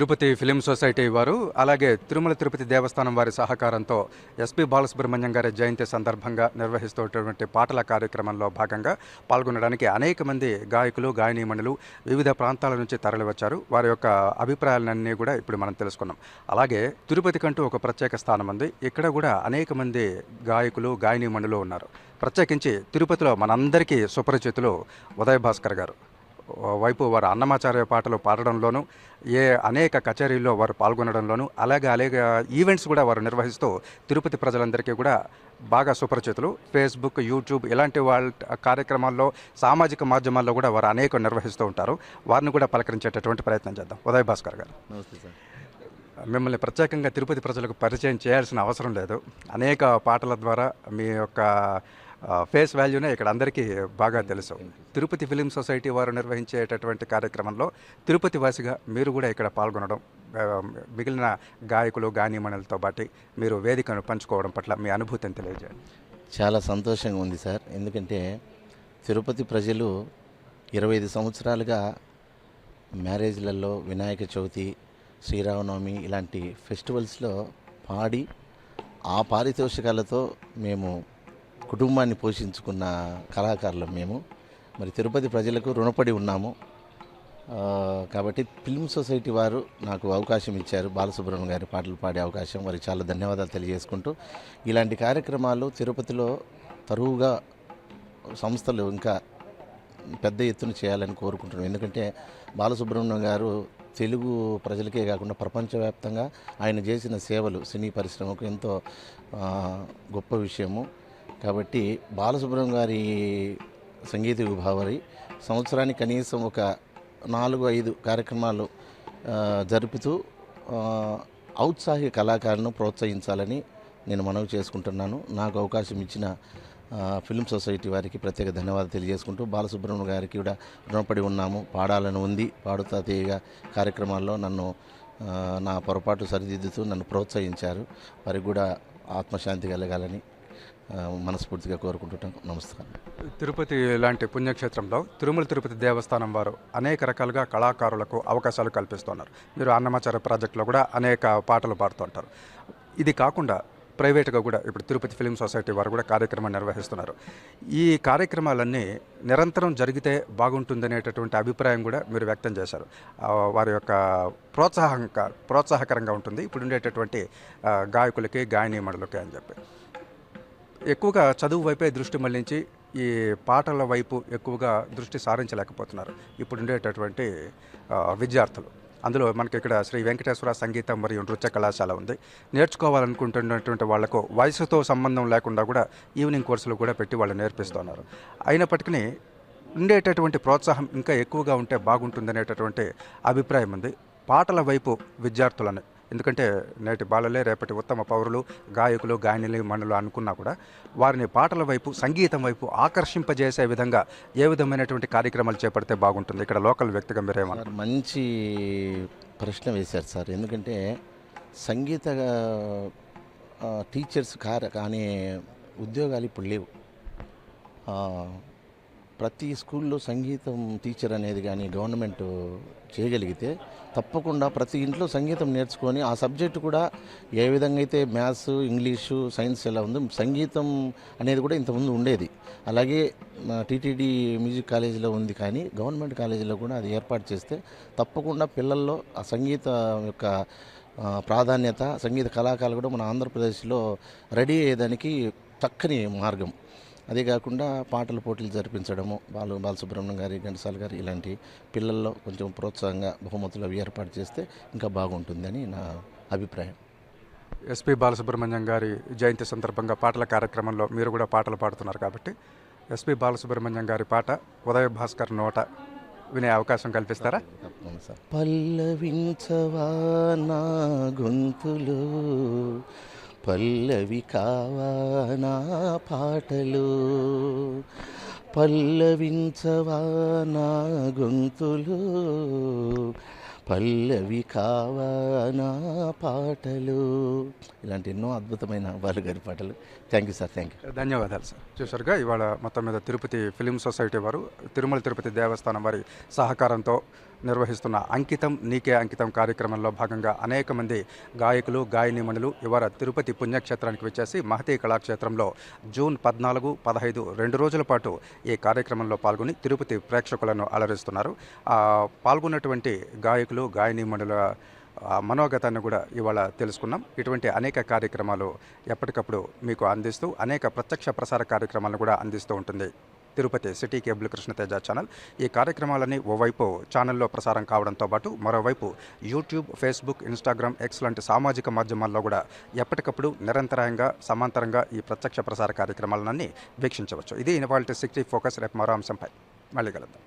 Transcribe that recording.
Tirupati film society వారు అలాగే తిరుమల తిరుపతి దేవస్థానం వారి సహకారంతో ఎస్పి బాలసుబ్రహ్మణ్యం గారి జయంతి సందర్భంగా నిర్వహిస్తున్నటువంటి పాటల కార్యక్రమంలో భాగంగా పాల్గొనడానికి అనేక మంది గాయకులు గాయనీమణులు వివిధ ప్రాంతాల నుంచి తరలివచ్చారు. వారి యొక్క అభిప్రాయాలన్నీ కూడా ఇప్పుడు మనం తెలుసుకున్నాం. అలాగే తిరుపతి కంటూ ఒక ప్రత్యేక స్థానం ఉంది. ఇక్కడ కూడా అనేక మంది గాయకులు గాయనీమణులు ఉన్నారు. ప్రత్యేకించి తిరుపతిలో మనందరికీ సుపరిచితులు ఉదయ్ భాస్కర్ గారు. వైపు వారు అన్నమాచార్య పాటలు పాడడంలోనూ ఏ అనేక కచేరీల్లో వారు పాల్గొనడంలోనూ అలాగే అలాగే ఈవెంట్స్ కూడా వారు నిర్వహిస్తూ తిరుపతి ప్రజలందరికీ కూడా బాగా సుపరిచితులు ఫేస్బుక్ యూట్యూబ్ ఇలాంటి వాళ్ళ కార్యక్రమాల్లో సామాజిక మాధ్యమాల్లో కూడా వారు అనేక నిర్వహిస్తూ ఉంటారు. వారిని కూడా పలకరించేటటువంటి ప్రయత్నం చేద్దాం. ఉదయ్ భాస్కర్ గారు. నమస్తే సార్. మిమ్మల్ని ప్రత్యేకంగా తిరుపతి ప్రజలకు పరిచయం చేయాల్సిన అవసరం లేదు. అనేక పాటల ద్వారా మీ యొక్క ఫేస్ వాల్యూనే ఇక్కడ అందరికీ బాగా తెలుసు. తిరుపతి ఫిలిం సొసైటీ వారు నిర్వహించేటటువంటి కార్యక్రమంలో తిరుపతి వాసిగా మీరు కూడా ఇక్కడ పాల్గొనడం మిగిలిన గాయకులు గానీమణులతో పాటు మీరు వేదికను పంచుకోవడం పట్ల మీ అనుభూతిని తెలియజేయండి. చాలా సంతోషంగా ఉంది సార్. ఎందుకంటే తిరుపతి ప్రజలు ఇరవై ఐదు సంవత్సరాలుగా మ్యారేజ్లలో వినాయక చవితి శ్రీరామనవమి ఇలాంటి ఫెస్టివల్స్లో పాడి ఆ పారితోషికాలతో మేము కుటుంబాన్ని పోషించుకున్న కళాకారులం మేము. మరి తిరుపతి ప్రజలకు రుణపడి ఉన్నాము. కాబట్టి ఫిల్మ్ సొసైటీ వారు నాకు అవకాశం ఇచ్చారు. బాలసుబ్రహ్మణ్యం గారి పాటలు పాడే అవకాశం వారికి చాలా ధన్యవాదాలు తెలియజేసుకుంటూ ఇలాంటి కార్యక్రమాలు తిరుపతిలో తరువుగా సంస్థలు ఇంకా పెద్ద ఎత్తున చేయాలని కోరుకుంటున్నాం. ఎందుకంటే బాలసుబ్రహ్మణ్యం గారు తెలుగు ప్రజలకే కాకుండా ప్రపంచవ్యాప్తంగా ఆయన చేసిన సేవలు సినీ పరిశ్రమకు ఎంతో గొప్ప విషయము. కాబట్టి బాలసుబ్రహ్మణ్యం గారి సంగీత విభావరి సంవత్సరానికి కనీసం ఒక నాలుగు ఐదు కార్యక్రమాలు జరుపుతూ ఔత్సాహిక కళాకారులను ప్రోత్సహించాలని నేను మనవి చేసుకుంటున్నాను. నాకు అవకాశం ఇచ్చిన ఫిల్మ్ సొసైటీ వారికి ప్రత్యేక ధన్యవాదాలు తెలియజేసుకుంటూ బాలసుబ్రహ్మణ్యం గారికి కూడా రుణపడి ఉన్నాము. పాడాలని ఉంది. పాడుతా తీయగా కార్యక్రమాల్లో నన్ను నా పొరపాటు సరిదిద్దుతూ నన్ను ప్రోత్సహించారు. వారికి కూడా ఆత్మశాంతి కలగాలని మనస్ఫూర్తిగా కోరుకుంటుంటాం. నమస్కారం. తిరుపతి లాంటి పుణ్యక్షేత్రంలో తిరుమల తిరుపతి దేవస్థానం వారు అనేక రకాలుగా కళాకారులకు అవకాశాలు కల్పిస్తున్నారు. మీరు అన్నమాచార్య ప్రాజెక్టులో కూడా అనేక పాటలు పాడుతుంటారు. ఇది కాకుండా ప్రైవేట్గా కూడా ఇప్పుడు తిరుపతి ఫిలిం సొసైటీ వారు కూడా కార్యక్రమం నిర్వహిస్తున్నారు. ఈ కార్యక్రమాలన్నీ నిరంతరం జరిగితే బాగుంటుందనేటటువంటి అభిప్రాయం కూడా మీరు వ్యక్తం చేశారు. వారి యొక్క ప్రోత్సాహంక ప్రోత్సాహకరంగా ఉంటుంది. ఇప్పుడు ఉండేటటువంటి గాయకులకి గాయనీమణులకి అని చెప్పి. ఎక్కువగా చదువు వైపే దృష్టి మళ్ళించి ఈ పాటల వైపు ఎక్కువగా దృష్టి సారించలేకపోతున్నారు. ఇప్పుడు ఉండేటటువంటి విద్యార్థులు. అందులో మనకి ఇక్కడ శ్రీ వెంకటేశ్వర సంగీతం మరియు నృత్య కళాశాల ఉంది. నేర్చుకోవాలనుకుంటున్నటువంటి వాళ్ళకు వయసుతో సంబంధం లేకుండా కూడా ఈవినింగ్ కోర్సులు కూడా పెట్టి వాళ్ళు నేర్పిస్తున్నారు. అయినప్పటికీ ఉండేటటువంటి ప్రోత్సాహం ఇంకా ఎక్కువగా ఉంటే బాగుంటుందనేటటువంటి అభిప్రాయం ఉంది. పాటల వైపు విద్యార్థులను ఎందుకంటే నేటి బాలలే రేపటి ఉత్తమ పౌరులు గాయకులు గాయనులు మనులు అనుకున్నా కూడా వారిని పాటల వైపు సంగీతం వైపు ఆకర్షింపజేసే విధంగా ఏ విధమైనటువంటి కార్యక్రమాలు చేపడితే బాగుంటుంది? ఇక్కడ లోకల్ వ్యక్తిగా మీరేమన్నారు మంచి ప్రశ్న వేశారు సార్. ఎందుకంటే సంగీత టీచర్స్ కార కానీ ఉద్యోగాలు ఇప్పుడు లేవు. ప్రతి స్కూల్లో సంగీతం టీచర్ అనేది కానీ గవర్నమెంట్ చేయగలిగితే తప్పకుండా ప్రతి ఇంట్లో సంగీతం నేర్చుకొని ఆ సబ్జెక్టు కూడా ఏ విధంగా అయితే మ్యాథ్స్ ఇంగ్లీషు సైన్స్ ఎలా ఉందో సంగీతం అనేది కూడా ఇంతకుముందు ఉండేది. అలాగే టీటీడీ మ్యూజిక్ కాలేజీలో ఉంది కానీ గవర్నమెంట్ కాలేజీలో కూడా అది ఏర్పాటు చేస్తే తప్పకుండా పిల్లల్లో ఆ సంగీత యొక్క ప్రాధాన్యత సంగీత కళాకారులు కూడా మన ఆంధ్రప్రదేశ్లో రెడీ అయ్యేదానికి చక్కని మార్గం. అదే కాకుండా పాటల పోటీలు జరిపించడము బాలు బాలసుబ్రహ్మణ్యం గారి ఘంటసాల గారి ఇలాంటి పిల్లల్లో కొంచెం ప్రోత్సాహంగా బహుమతులు అవి ఏర్పాటు చేస్తే ఇంకా బాగుంటుందని నా అభిప్రాయం. ఎస్పి బాలసుబ్రహ్మణ్యం గారి జయంతి సందర్భంగా పాటల కార్యక్రమంలో మీరు కూడా పాటలు పాడుతున్నారు కాబట్టి ఎస్పి బాలసుబ్రహ్మణ్యం గారి పాట ఉదయ భాస్కర్ నోట వినే అవకాశం కల్పిస్తారా? తప్పకుండా సార్. పల్లవించవా నా గొంతులు? పల్లవి కావా నా పాటలు? పల్లవించవా నా గొంతులు? పల్లవి కావా నా పాటలు? ఇలాంటి ఎన్నో అద్భుతమైన బాలుగారి పాటలు. Thank you sir thank you ధన్యవాదాలు సార్ చూసారుగా ఇవాళ మొత్తం మీద తిరుపతి ఫిలిం సొసైటీ వారు తిరుమల తిరుపతి దేవస్థానం వారి సహకారంతో నిర్వహిస్తున్న అంకితం నీకే అంకితం కార్యక్రమంలో భాగంగా అనేక మంది గాయకులు గాయనిమణులు ఇవాళ తిరుపతి పుణ్యక్షేత్రానికి వచ్చేసి మహతీ కళాక్షేత్రంలో జూన్ పద్నాలుగు పదహైదు రెండు రోజుల పాటు ఈ కార్యక్రమంలో పాల్గొని తిరుపతి ప్రేక్షకులను అలరిస్తున్నారు. పాల్గొన్నటువంటి గాయకులు గాయనిమణుల మనోగతాన్ని కూడా ఇవాళ తెలుసుకున్నాం. ఇటువంటి అనేక కార్యక్రమాలు ఎప్పటికప్పుడు మీకు అందిస్తూ అనేక ప్రత్యక్ష ప్రసార కార్యక్రమాలను కూడా అందిస్తూ ఉంటుంది. Tirupati city cable Krishnateja channel. ఈ కార్యక్రమాలన్నీ ఓవైపు ఛానల్లో ప్రసారం కావడంతో పాటు మరోవైపు యూట్యూబ్ ఫేస్బుక్ ఇన్స్టాగ్రామ్ ఎక్స్ లాంటి సామాజిక మాధ్యమాల్లో కూడా ఎప్పటికప్పుడు నిరంతరాయంగా సమాంతరంగా ఈ ప్రత్యక్ష ప్రసార కార్యక్రమాలన్నీ వీక్షించవచ్చు. ఇది ఇన్వాల్టీ సిక్స్టీ ఫోకస్. రేపు మరో అంశంపై మళ్ళీ కలుద్దాం.